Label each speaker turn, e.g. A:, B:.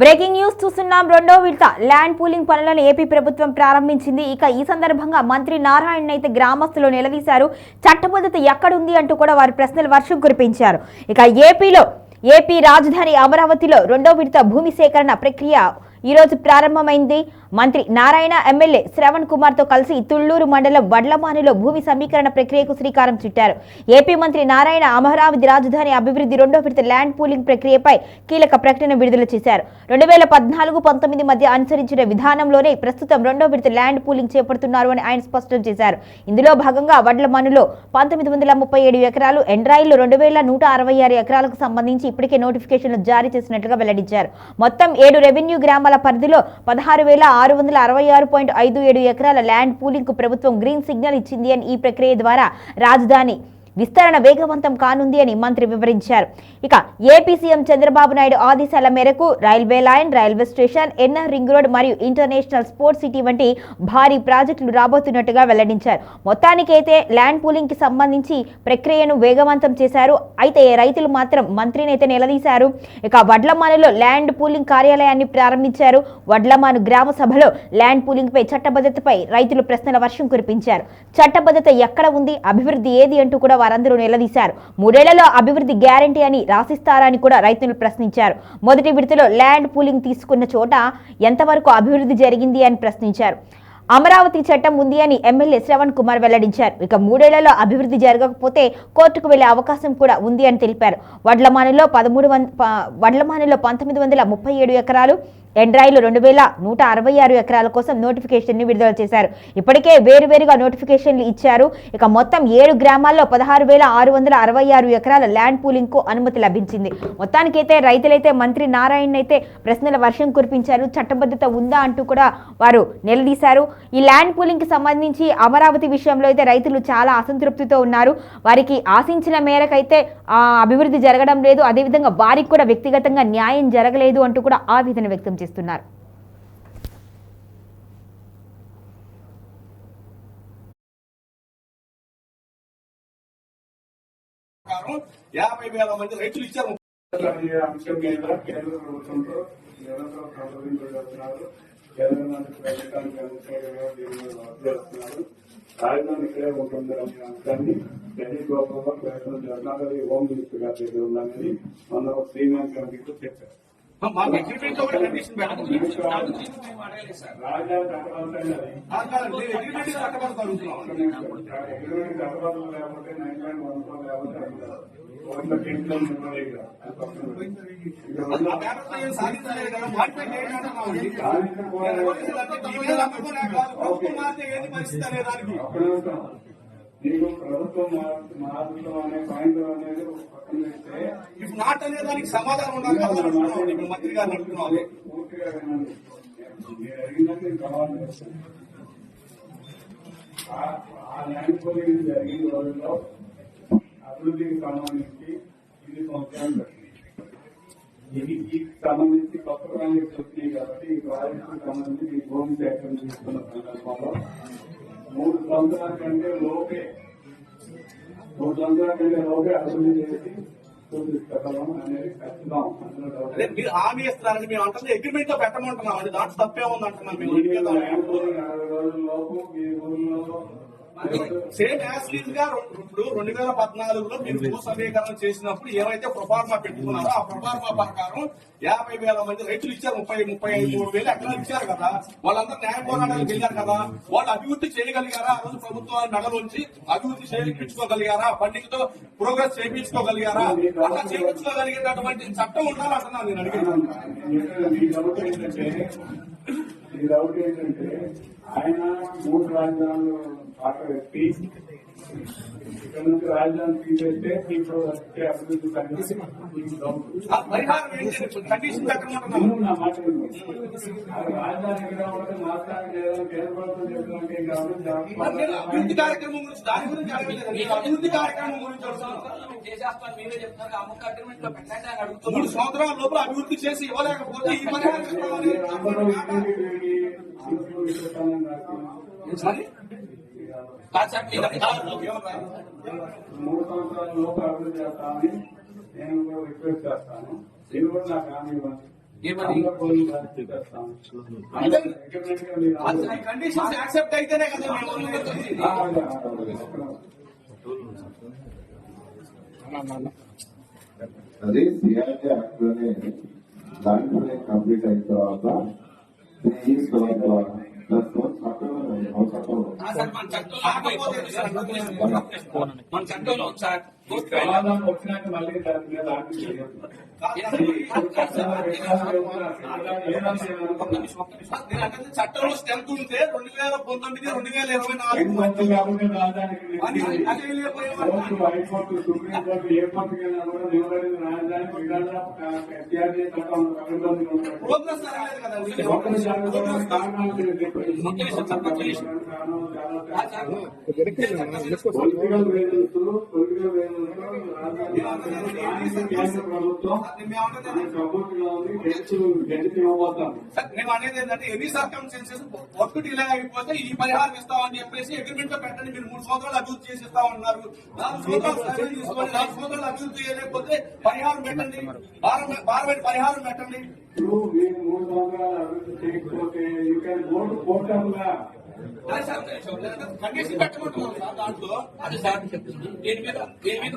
A: Breaking news చూస్తున్నాం. రెండో విడత ల్యాండ్ పూలింగ్ పనులను ఏపీ ప్రభుత్వం ప్రారంభించింది. ఇక ఈ సందర్భంగా మంత్రి నారాయణ అయితే గ్రామస్తులు నిలదీశారు. చట్టబద్ధత ఎక్కడుంది అంటూ కూడా వారి ప్రశ్నలు వర్షం కురిపించారు. ఇక ఏపీలో ఏపీ రాజధాని అమరావతిలో రెండో విడత భూమి సేకరణ ప్రక్రియ ఈ రోజు ప్రారంభమైంది. మంత్రి నారాయణ ఎమ్మెల్యే శ్రవణ్ కుమార్తో కలిసి తుళ్ళూరు మండలం వడ్లమానిలో భూమి సమీకరణ ప్రక్రియకు శ్రీకారం చుట్టారు. ఏపీ మంత్రి నారాయణ అమరావతి రాజధాని అభివృద్ధి రెండో విడత ల్యాండ్ పూలింగ్ ప్రక్రియపై కీలక ప్రకటన విడుదల చేశారు. రెండు వేల పద్నాలుగు పంతొమ్మిది మధ్య అనుసరించిన విధానంలోనే ప్రస్తుతం రెండో విడత ల్యాండ్ పూలింగ్ చేపడుతున్నారు అని ఆయన స్పష్టం చేశారు. ఇందులో భాగంగా వడ్లమానులో పంతొమ్మిది వందల ముప్పై ఏడు ఎకరాలు ఎండ్రాయిల్లో రెండు వేల నూట అరవై ఆరు ఎకరాలకు సంబంధించి ఇప్పటికే నోటిఫికేషన్లు జారీ చేసినట్లుగా వెల్లడించారు. మొత్తం ఏడు రెవెన్యూ గ్రామ గ్రామాల పరిధిలో పదహారు వేల ఆరు వందల అరవై ఆరు పాయింట్ ఐదు ఏడు ఎకరాల ల్యాండ్ పూలింగ్కు ప్రభుత్వం గ్రీన్ సిగ్నల్ ఇచ్చింది అని ఈ ప్రక్రియ ద్వారా రాజధాని విస్తరణ వేగవంతం కానుంది అని మంత్రి వివరించారు. ఇక ఏపీ సీఎం చంద్రబాబు నాయుడు ఆదేశాల మేరకు railway line railway station NR ring road మరియు ఇంటర్నేషనల్ స్పోర్ట్స్ సిటీ వంటి భారీ ప్రాజెక్టులు రాబోతున్నట్టుగా వెల్లడించారు. మొత్తానికైతే ల్యాండ్ పూలింగ్కి సంబంధించి ప్రక్రియను వేగవంతం చేశారు. అయితే రైతులు మాత్రం మంత్రిని అయితే నిలదీశారు. ఇక వడ్లమానులో ల్యాండ్ పూలింగ్ కార్యాలయాన్ని ప్రారంభించారు. వడ్లమాను గ్రామ సభలో ల్యాండ్ పూలింగ్ పై చట్టబద్ధతపై రైతులు ప్రశ్నల వర్షం కురిపించారు. చట్టబద్ధత ఎక్కడ ఉంది? అభివృద్ధి ఏది అంటూ కూడా వారందరూ నిలదీశారు. మూడేళ్ళలో అభివృద్ధి గ్యారంటీ అని రాసిస్తారని కూడా రైతులు ప్రశ్నించారు. మొదటి విడతలో ల్యాండ్ పూలింగ్ తీసుకున్న చోట ఎంతవరకు అభివృద్ధి జరిగింది అని ప్రశ్నించారు. అమరావతి చట్టం ఉంది అని ఎమ్మెల్యే శ్రవణ్ కుమార్ వెల్లడించారు. ఇక మూడేళ్ళలో అభివృద్ధి జరగకపోతే కోర్టుకు వెళ్ళే అవకాశం కూడా ఉంది అని తెలిపారు. వడ్లమానిలో పదమూడు వంద వడ్లమానిలో పంతొమ్మిది వందల ముప్పై ఏడు ఎకరాలు ఎండ్రాయిలు రెండు వేల నూట అరవై ఆరు ఎకరాల కోసం నోటిఫికేషన్ని విడుదల చేశారు. ఇప్పటికే వేరువేరుగా నోటిఫికేషన్లు ఇచ్చారు. ఇక మొత్తం ఏడు గ్రామాల్లో పదహారు వేల ఆరు వందల అరవై ఆరు ఎకరాల ల్యాండ్ పూలింగ్కు అనుమతి లభించింది. మొత్తానికైతే రైతులైతే మంత్రి నారాయణ అయితే ప్రశ్నల వర్షం కురిపించారు. చట్టబద్ధత ఉందా అంటూ కూడా వారు నిలదీశారు. ఈ ల్యాండ్ పూలింగ్కి సంబంధించి అమరావతి విషయంలో అయితే రైతులు చాలా అసంతృప్తితో ఉన్నారు. వారికి ఆశించిన మేరకైతే అభివృద్ధి జరగడం లేదు. అదేవిధంగా వారికి కూడా వ్యక్తిగతంగా న్యాయం జరగలేదు అంటూ కూడా ఆవేదన వ్యక్తం చేశారు.
B: చేస్తున్నారు. యాభై వేల మంది రైతులు ఇచ్చారు.
C: రాజధాని ఇక్కడే ఉంటుంది అనే అంశాన్ని ఢిల్లీ గోపాల్లో ప్రయత్నం చేస్తున్నారు. అది హోమ్ మినిస్టర్ గారి దగ్గర మొన్న ఒక సీనియర్ కమిటీతో చెప్పారు.
B: మాకు అగ్రిమెంట్లో కూడా కండిషన్ పెట్టండి
C: రాజధాని కట్టబడుతుంది అది
B: ఆ కాదు, నేను అగ్రిమెంట్లో కట్టబడతా అడుగుతున్నాను.
C: అగ్రిమెంట్ కట్టబడుతుంది లేకపోతే నైన్ పాయింట్ వన్ ఫోర్ లేకపోతే కోట్ల కేసులు ఉన్నాయి ఇక్కడ. అది పక్కన పెట్టి. ఇక్కడ
B: ఆ
C: ఉన్న-
B: పేపర్లో ఏం సాధించలేదు కదా, మాడిఫై చేయండి అంటున్నామండి.
C: సాధించడం కూడా
B: నేను పోలీసులు అంటే మీ మీద నమ్మకం నాకు కాదు. ప్రభుత్వం మారితే అనే
C: పాయింట్ అనేది ఒక పక్కన పెడితే
B: ఇఫ్ నాట్ అనే దానికి సమాధానం ఉండాలి. ఇప్పుడు మంత్రి గారిని అడుగుతున్నాం
C: పూర్తిగా వినండి. మీరు అడిగినట్టు నేను చేస్తాను. ఆ- ల్యాండ్ పోలింగ్ జరిగిన రోజుల్లో అభివృద్ధికి సంబంధించి ఇది సంవత్సరాలు పట్టింది ఇది ఈ సంబంధించి కొత్త ప్రాజెక్ట్స్ వచ్చినాయి కాబట్టి ఈ ప్రాజెక్టుకు సంబంధించి ఈ భూమి సేకరణ తీసుకున్న సందర్భంలో మూడు సంవత్సరాల కంటే లోపే మూడు సంవత్సరాల కంటే లోపే అభివృద్ధి చేసి
B: అదే మీరు హామీ ఇస్తున్నారని మేము అంటుంది అగ్రిమెంట్లో పెట్టమంటున్నాం అది దాంట్లో తప్పే ఉంది అంటున్నాం మేము.
C: మీకు ల్యాండ్ పోలింగ్ అరవై రోజుల లోపు మీ ఊర్లో
B: సేమ్ యాజ్గా ఇప్పుడు రెండు వేల పద్నాలుగులో మీరు భూ సమీకరణ చేసినప్పుడు ఏవైతే ప్రొఫార్మా పెట్టుకున్నారో ఆ ప్రొఫార్మా ప్రకారం యాభై వేల మంది రైతులు ఇచ్చారు ముప్పై ముప్పై ఐదు మూడు వేలు ఎకరాలు ఇచ్చారు కదా? వాళ్ళందరూ న్యాయ పోరాటాలకు వెళ్ళారు కదా? వాళ్ళు అభివృద్ధి చేయగలిగారా? ఆ రోజు ప్రభుత్వాన్ని నగలుంచి అభివృద్ధి చేయించుకోగలిగారా? పండితతో ప్రోగ్రెస్ చేయించుకోగలిగారా? అలా చేయించుకోగలిగేటటువంటి చట్టం ఉండాలంటున్నాను నేను అడిగేది.
C: ఏంటంటే ఆయన మూడు రాజధానులు పాట వ్యక్తి ఇక్కడ నుంచి రాజధాని తీసేస్తే ఇప్పుడు వచ్చే అభివృద్ధి నా మాట రాజధాని ఉంటే మాట్లాడి కేంద్ర ప్రభుత్వం
B: కార్యక్రమం గురించి దాని గురించి అభివృద్ధి కార్యక్రమం గురించి మూడు సంవత్సరాల లోపల అభివృద్ధి చేసి ఇవ్వలేకపోతే ఈ పరిహారం
C: మూడు సంవత్సరాల లోపు అభివృద్ధి చేస్తామని నేను కూడా రిక్వెస్ట్ చేస్తాను మీరు కూడా నాకు హామీ ఇవ్వండి
D: ఏమని
C: ఆంధ్రప్రదేశ్ రాష్ట్ర చేస్తాం.
B: అంటే
C: Recommend గా మీరు
B: అది ఈ కండిషన్స్ యాక్సెప్ట్ అయితేనే కదా మేము ముందుకు
C: ఆ,
B: వచ్చేది.
C: అదే, అదే, అదే.
E: అదే సిఆర్టీ యాక్ట్లోనే దాంట్లోనే కంప్లీట్ అయిన తర్వాత త్రీ ఇయర్స్ తర్వాత చట్టంలో
D: మన చట్టంలో సార్.
C: సమాధానం వచ్చినాక మళ్ళీ దాని మీద
B: చట్టంలో స్ట్రెంత్ ఉంటే రెండు వేల పంతొమ్మిది రెండు వేల ఇరవై నాలుగు.
C: రాజధానికి.
B: అదే లేకపోయేవారు.
C: కోర్టు హైకోర్టు ఏ వెళ్ళినా కూడా నిలబడింది రాజధాని విధాన ఎత్యాది చట్టం ప్రభుత్వం
B: మేము అనేది ఏంటంటే ఎన్ని సర్కమ్స్టెన్సెస్ వర్క్ ఇలా అయిపోతే ఈ పరిహారం ఇస్తామని చెప్పేసి అగ్రిమెంట్లో పెట్టండి మీరు మూడు సంవత్సరాలు అభివృద్ధి చేసి ఇస్తామన్నారు నాలుగు సంవత్సరాలు సర్వే తీసుకోండి నాలుగు సంవత్సరాలు అభివృద్ధి చేయలేకపోతే పరిహారం పెట్టండి భారం పరిహారం పెట్టండి
C: మీరు మూడు సంవత్సరాలు అభివృద్ధి చేయకపోతే యూ కెన్ గో
B: కండిషన్ పెట్టమంటున్నాం. సార్ దాంట్లో
D: అదే సార్ దీని మీద దీని మీద